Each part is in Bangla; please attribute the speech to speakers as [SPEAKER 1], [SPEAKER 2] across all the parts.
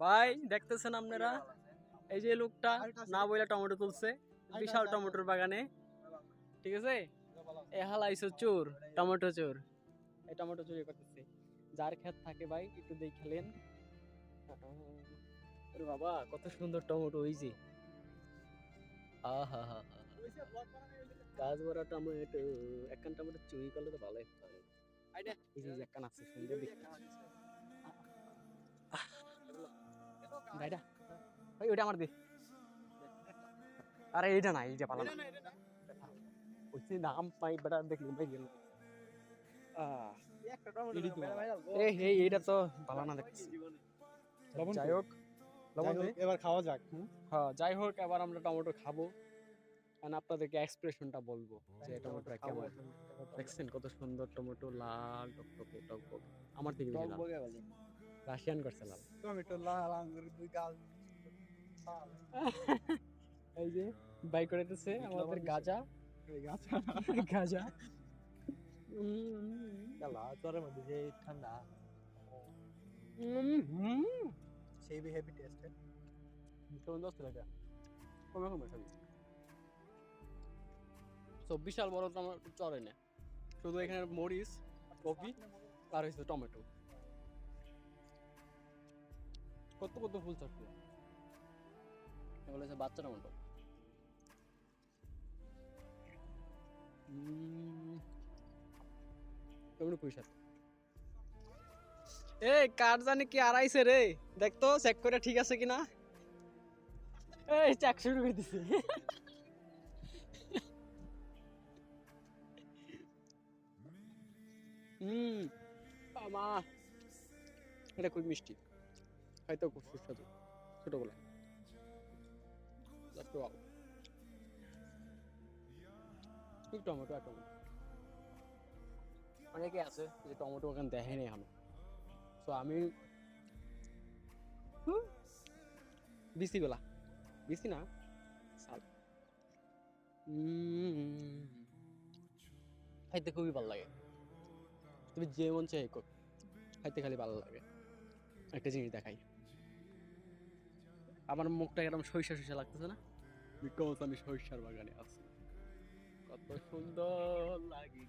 [SPEAKER 1] ভাই দেখতেছেন আপনারা? এই যে লোকটা না বইলে টমেটো তুলছে বিশাল টমেটোর বাগানে। ঠিক আছে? এ হালাইছো চোর টমেটো চোর। এই টমেটো চুরি করতেছে। যার ক্ষেত থাকে ভাই একটু দেখলেন আরে বাবা কত সুন্দর টমেটো ওই যে। আহা হা হা গাছ ভরা টমেটো একখান টমেটো চুরি করলে তো যে একখান আছে সুন্দর দেখতে। ভাই ওইটা আমার দে। আরে এইটা না এইটা পালাম ওইছে নাম পাই বেটা দেখলি ভাই গেল এই এই এইটা তো ভালো না দেখছি যাই হোক
[SPEAKER 2] এবার খাওয়া যাক।
[SPEAKER 1] হ্যাঁ যাই হোক এবার আমরা টমেটো খাব। আপনাদেরকে এক্সপ্রেশনটা বলব যে টমেটো কেমন। দেখছেন কত সুন্দর টমেটো লাল টকটকে টকবক আমার থেকে বেশি লাল রাশিয়ান করছে লাল
[SPEAKER 2] টমেটো লাল আঙ্গুর দুই গাল
[SPEAKER 1] এই যে বাই করে দিতেছে আমাদের গাজা।
[SPEAKER 2] এই গাছ
[SPEAKER 1] গাজা।
[SPEAKER 2] গালা তোরের মধ্যে যে ঠান্ডা। সেই বি হেভি টেস্ট
[SPEAKER 1] কেমন টাকা কমে কমে খাবি তো বিশাল বড় টমেটো চড়ে না। শুধু এখানে মরিচ কপি আর হয়েছে টমেটো। কত কত ফুল চাপবে এগুলো হচ্ছে বাচ্চা টমেটো উম, কেমন পয়সা এই কার জানি কি আড়াইছে রে? দেখতো চেক করে ঠিক আছে কিনা? এই চেক শুরু করে দিছে। হুম। আমা এটা খুব মিষ্টি। হয়তো খুব সুস্বাদু ছোটবেলা টমেটো আর টমেটো। অনেকে আছে যে টমেটো ওখানে দেখে নেই আমি সো আমি হুম, বিসি না সাল। খাইতে খুবই ভালো লাগে। তুমি যে মন চাই খাইতে খালি ভালো লাগে। একটা জিনিস দেখাই। আমার মুখটা একদম সরিষা সরিষা লাগতেছে না? বিকজ আমি সরিষার বাগানে আছি। কত সুন্দর লাগে।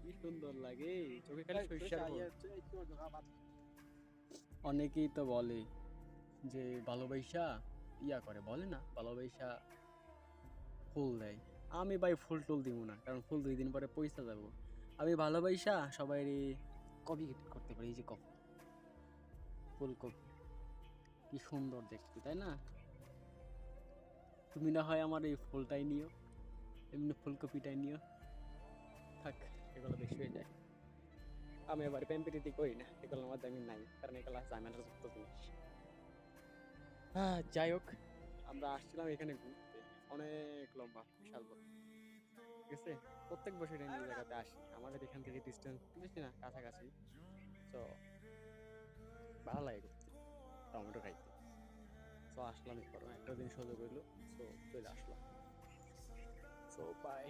[SPEAKER 1] কি সুন্দর লাগে। চোখে খালি সরিষার অনেকেই তো বলে যে ভালোবাসা ইয়া করে বলে না? ভালোবাসা ফুল দেয়। আমি ভাই ফুল টুল দিব না কারণ ফুল দুই দিন পরে পয়সা যাব। আমি ভালোবাসা সবাই কপি করতে পারি এই যে কপি ফুলকপি। কি সুন্দর দেখতে, তাই না? তুমি না হয় আমার এই ফুলটাই নিও, এমনি ফুলকপিটাই নিও। থাক, এগুলো বেশি হয়ে যায়। আমি এবার প্যাম্পিরিতি করি না এগুলো মধ্যে আমি নাই, কারণ এগুলো ঝামেলার যুক্ত জিনিস। হ্যাঁ যাই হোক, আমরা আসছিলাম এখানে ঘুরতে। অনেক লম্বা বিশাল ঠিক আছে? প্রত্যেক বছর এই জায়গাতে আসি। আমাদের এখান থেকে ডিস্টেন্স বেশি না, কাছাকাছি। তো তো আসলাম করো একটা দিন সুযোগ হইল সো চলে আসলাম। So by